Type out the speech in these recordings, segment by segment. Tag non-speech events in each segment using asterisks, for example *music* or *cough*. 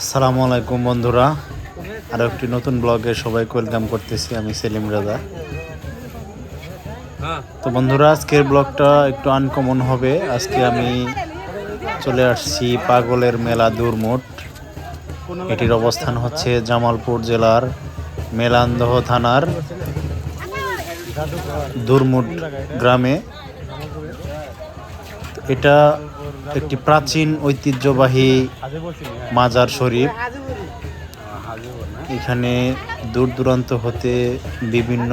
আসসালামু আলাইকুম বন্ধুরা। আরও একটি নতুন ব্লগে সবাইকে ওয়েলকাম করতেছি আমি সেলিম রাজা। তো বন্ধুরা, আজকের ব্লগটা একটু আনকমন হবে। আজকে আমি চলে আসছি পাগলের মেলা দুরমুট এটির অবস্থান হচ্ছে জামালপুর জেলার মেলান্দহ থানার দুরমুট গ্রামে। এটা একটি প্রাচীন ঐতিহ্যবাহী মাজার শরীফ। এখানে দূর দূরান্ত হতে বিভিন্ন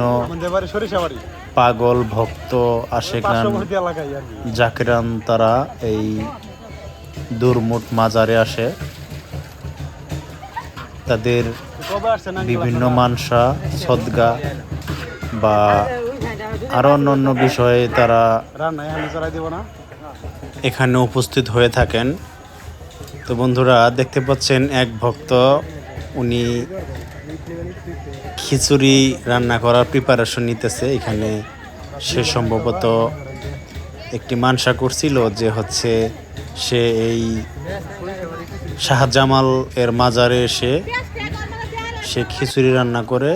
পাগল ভক্ত আর কি জাকেরান তারা এই দুরমুট মাজারে আসে। তাদের বিভিন্ন মানসা, সদগা বা আরও অন্য অন্য বিষয়ে তারা রান্না না এখানে উপস্থিত হয়ে থাকেন। তো বন্ধুরা, দেখতে পাচ্ছেন এক ভক্ত, উনি খিচুড়ি রান্না করার প্রিপারেশন নিতেছে। এখানে সে সম্ভবত একটি মানসা করছিল যে হচ্ছে সে এই শাহজামাল এর মাজারে এসে সে খিচুড়ি রান্না করে।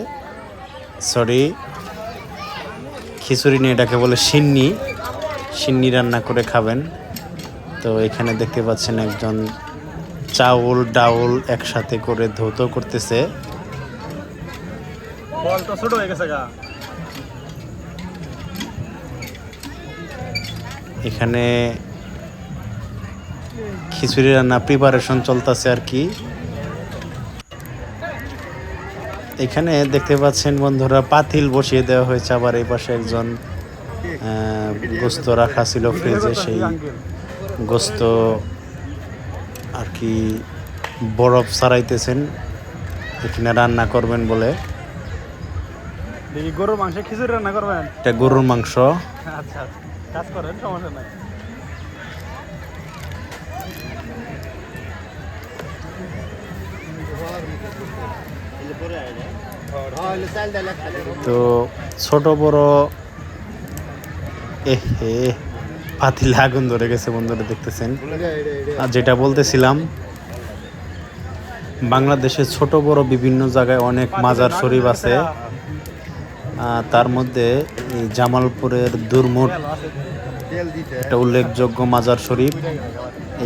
সরি খিচুড়ি নিয়ে এটাকে বলে সিন্নি। সিন্নি রান্না করে খাবেন। তো এখানে দেখতে পাচ্ছেন একজন চাউল ডাউল একসাথে করে ধৌত করতেছে। এখানে খিচুড়ি রান্না প্রিপারেশন চলতেছে আর কি। এখানে দেখতে পাচ্ছেন বন্ধুরা পাতিল বসিয়ে দেওয়া হয়েছে। আবার এই পাশে একজন গোস্ত রাখা ছিল ফ্রিজে সেই গোস্ত আর কি বরফ সারাইতেছেন এখানে রান্না করবেন বলে। দেখি গরুর মাংস খিচুড়ি রান্না করবেন? এটা গরুর মাংস। আচ্ছা আচ্ছা কাজ করেন সমস্যা নাই। তো ছোট বড় এহে পাতিলে আগুন ধরে গেছে বন্ধুরা দেখতেছেন? আর যেটা বলতেছিলাম বাংলাদেশে ছোট বড় বিভিন্ন জায়গায় অনেক মাজার শরীফ আছে। তার মধ্যে এই জামালপুরের দুর্মুট একটা উল্লেখযোগ্য মাজার শরীফ।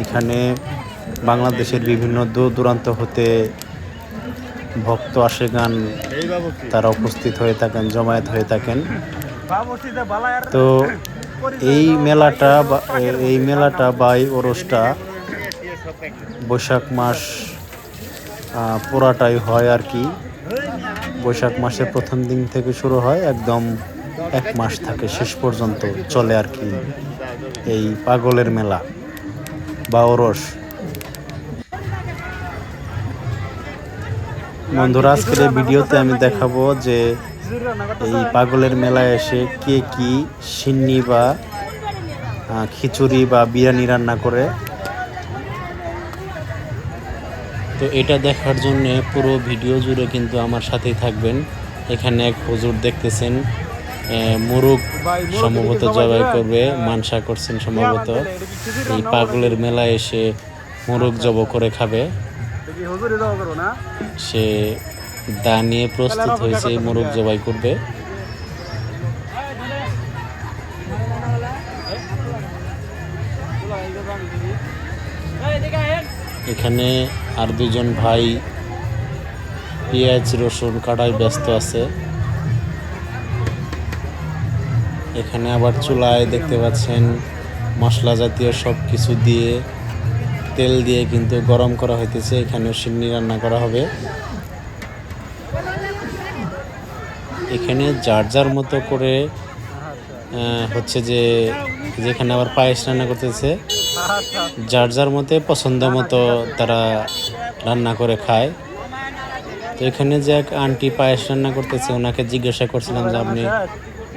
এখানে বাংলাদেশের বিভিন্ন দূর দূরান্ত হতে ভক্ত আসে গান তারা উপস্থিত হয়ে থাকেন জমায়েত হয়ে থাকেন। তো এই মেলাটা বা- এই মেলাটা বা এই ওরসটা বৈশাখ মাস পুরাটাই হয় আর কি। বৈশাখ মাসের প্রথম দিন থেকে শুরু হয়, একদম এক মাস থাকে শেষ পর্যন্ত চলে আর কি এই পাগলের মেলা বা ওরস। বন্ধুরা, আজকের এই ভিডিওতে আমি দেখাবো যে এই পাগলের মেলায় এসে কে কি সিন্নি বা খিচুড়ি বা বিরিয়ানি রান্না করে। তো এটা দেখার জন্য পুরো ভিডিও জুড়ে কিন্তু আমার সাথেই থাকবেন। এখানে এক হুজুর দেখতেছেন মুরগ সম্ভবত জবাই করবে, মানসা করছেন সম্ভবত। এই পাগলের মেলায় এসে মুরগ জব করে খাবে। সে দা নিয়ে প্রস্তুত হয়েছে মোরগ জবাই করবে এখানে আর দুজন ভাই পেঁয়াজ রসুন কাটায় ব্যস্ত আছে। এখানে আবার চুলায় দেখতে পাচ্ছেন মশলা জাতীয় সব কিছু দিয়ে তেল দিয়ে কিন্তু গরম করা হইতেছে। এখানে সিন্নি রান্না করা হবে। এখানে যার যার মতো করে হচ্ছে যে, যেখানে আবার পায়েস রান্না করতেছে, যার যার মতে পছন্দ মতো তারা রান্না করে খায়। তো এখানে যে এক আন্টি পায়েস রান্না করতেছে, ওনাকে জিজ্ঞাসা করছিলাম যে, আপনি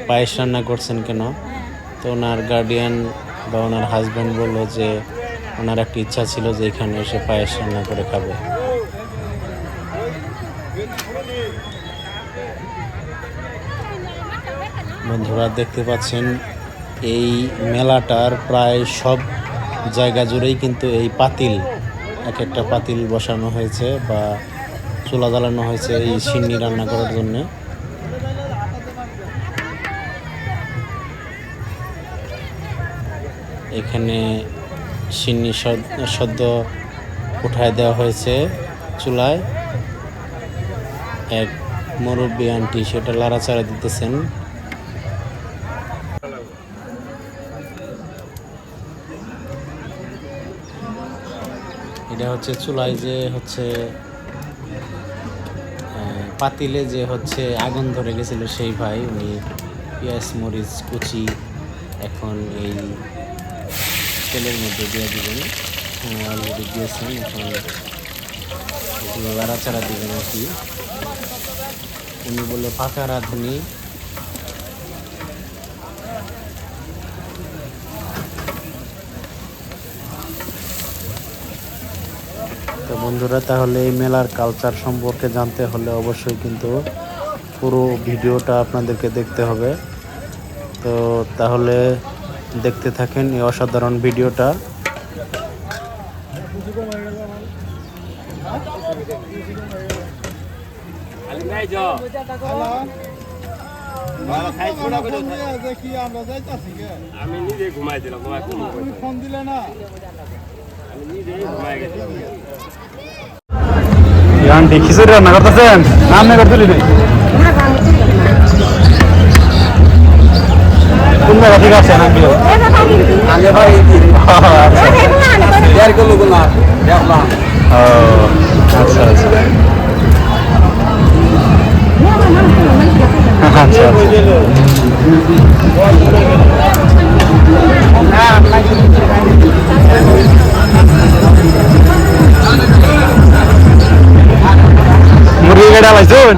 পায়েস রান্না করছেন কেন? তো ওনার গার্ডিয়ান বা ওনার হাজব্যান্ড বলল যে, ওনার একটা ইচ্ছা ছিল যে, এখানে এসে পায়েস রান্না করে খাবে। বন্ধুরা দেখতে পাচ্ছেন, এই মেলাটার প্রায় সব জায়গা জুড়েই কিন্তু এই পাতিল, এক একটা পাতিল বসানো হয়েছে বা চুলা জ্বালানো হয়েছে এই সিন্নি রান্না করার জন্যে। এখানে সিন্নি সদ- সদ্য উঠায় দেওয়া হয়েছে চুলায়। এক মুরব্বী আন্টি সেটা লাড়াচাড়া দিতেছেন। এটা হচ্ছে চুলায় যে হচ্ছে পাতিলে যে হচ্ছে আগুন ধরে গেছিল সেই ভাই, উনি পেঁয়াজ, মরিচ, কুচি এখন এই তেলের মধ্যে দিয়ে দিবেন। দিয়েছেন, এখন এগুলো লাড়াচাড়া দিবেন আর কি। উনি বলে পাকা রাঁধুনি। বন্ধুরা তাহলে এই মেলার কালচার সম্পর্কে জানতে হলে অবশ্যই কিন্তু পুরো ভিডিওটা আপনাদেরকে দেখতে হবে। তো তাহলে দেখতে থাকেন এই অসাধারণ ভিডিওটা। আমি নিজে ঘুমাইছিলাম ঘুমাই ফোন দিলে না। আমি নিজেই ঘুমাই গেছি আন্টি খিচুড়ি রান্না করতেছেন? নাম না করতেলি রে কোন জায়গা ঠিক আছে নাকি আগে ভাই *laughs* আচ্ছা আচ্ছা। আচ্ছা আচ্ছা। মুরগি কেটা লাইছুন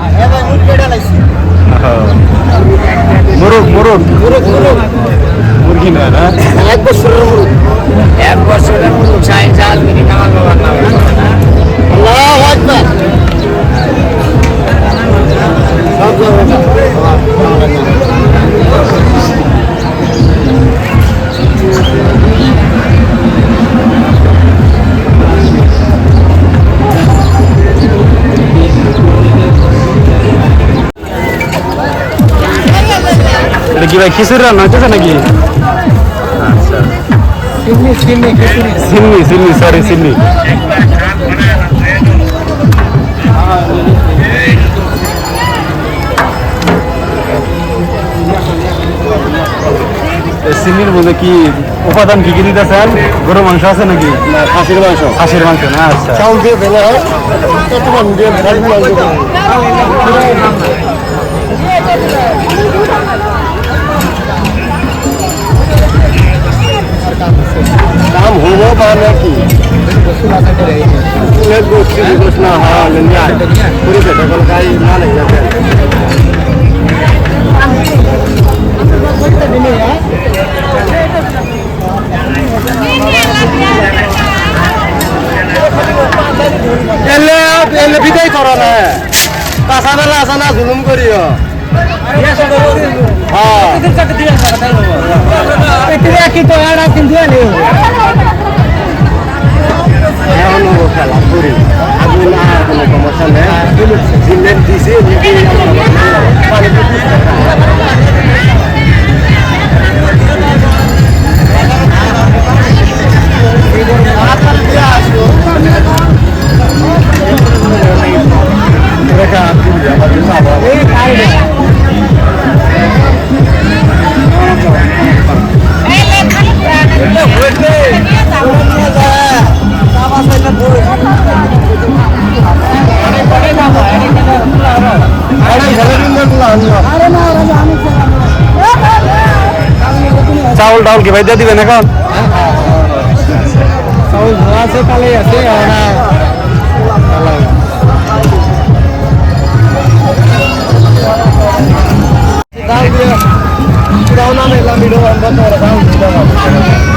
মুরুগ মুরুগ মুরগি না না এক বছরের মুরুখ এক বছরের মুরুখ চাই চাল মিনি ভাই খিচুড়ি রান্না হইতেছে নাকি? আচ্ছা সিন্নি সিন্নি সরি সিন্নি। সিন্নির মধ্যে কি উপাদান কি কি দিতেছেন? গরু মাংস আছে নাকি? খাসির মাংস। খাসির মাংস না আচ্ছা। চাউল দিয়ে ফেলে তোমার দিয়ে দাম হব বা নাকি গোষ্ঠী ঘোষণা হয় পুলিশে তখন গাই না নেই এলে এলে বিদায় করো না কাঁচা বেলা আসা না জুলুম করিও এখন ও খেলা করি আগুন না কোনো সমস্যা নেই সিমেন্ট দিছে পানি চাউল টাউল কি ভাই দিয়ে দিবেন এখন চাউল ধোয়া আছে কালে আছে ওরা দাও দিয়ে দাও না মেলা ভিডিও বন্ধ করে দাও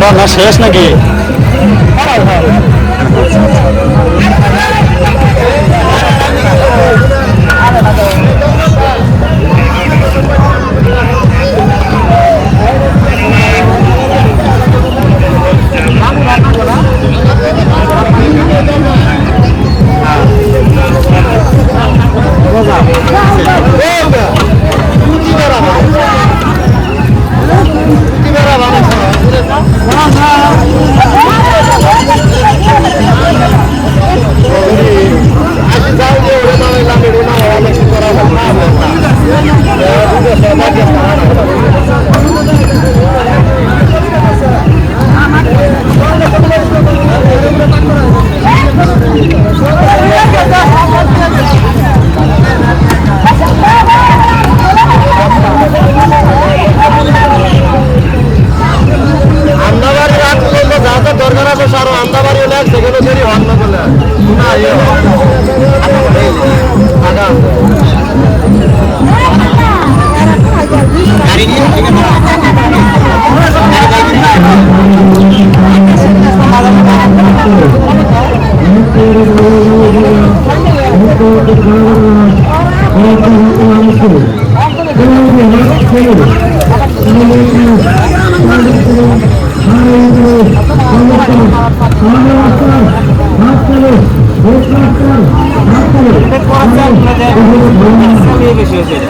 संभावना शेष नगे 谢谢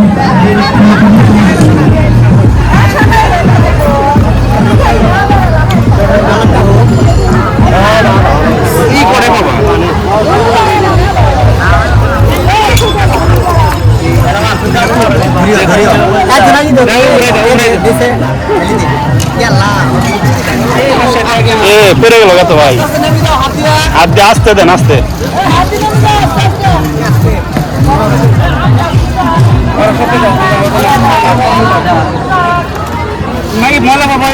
ওকে আসতে দেন আসতে। মলা বাবা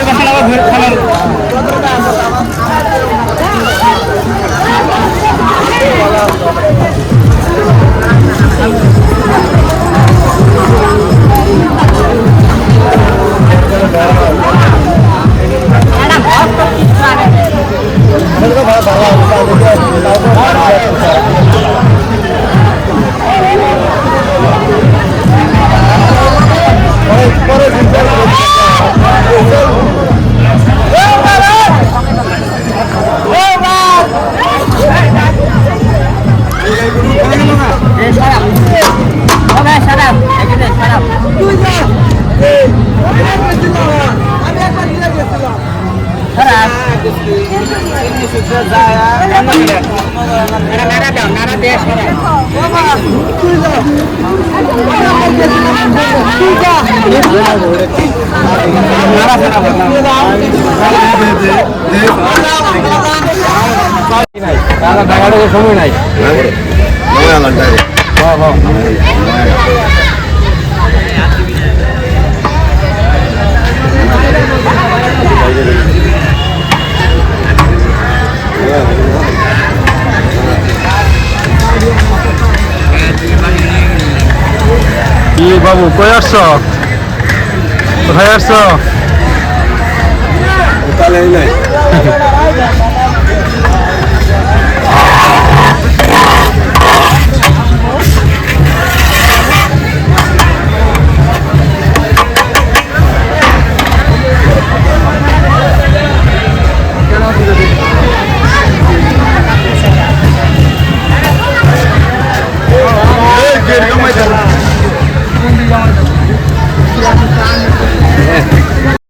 好了，好了，好了。সময় নাই বাবু কই আসছ? কোথায় আসছ?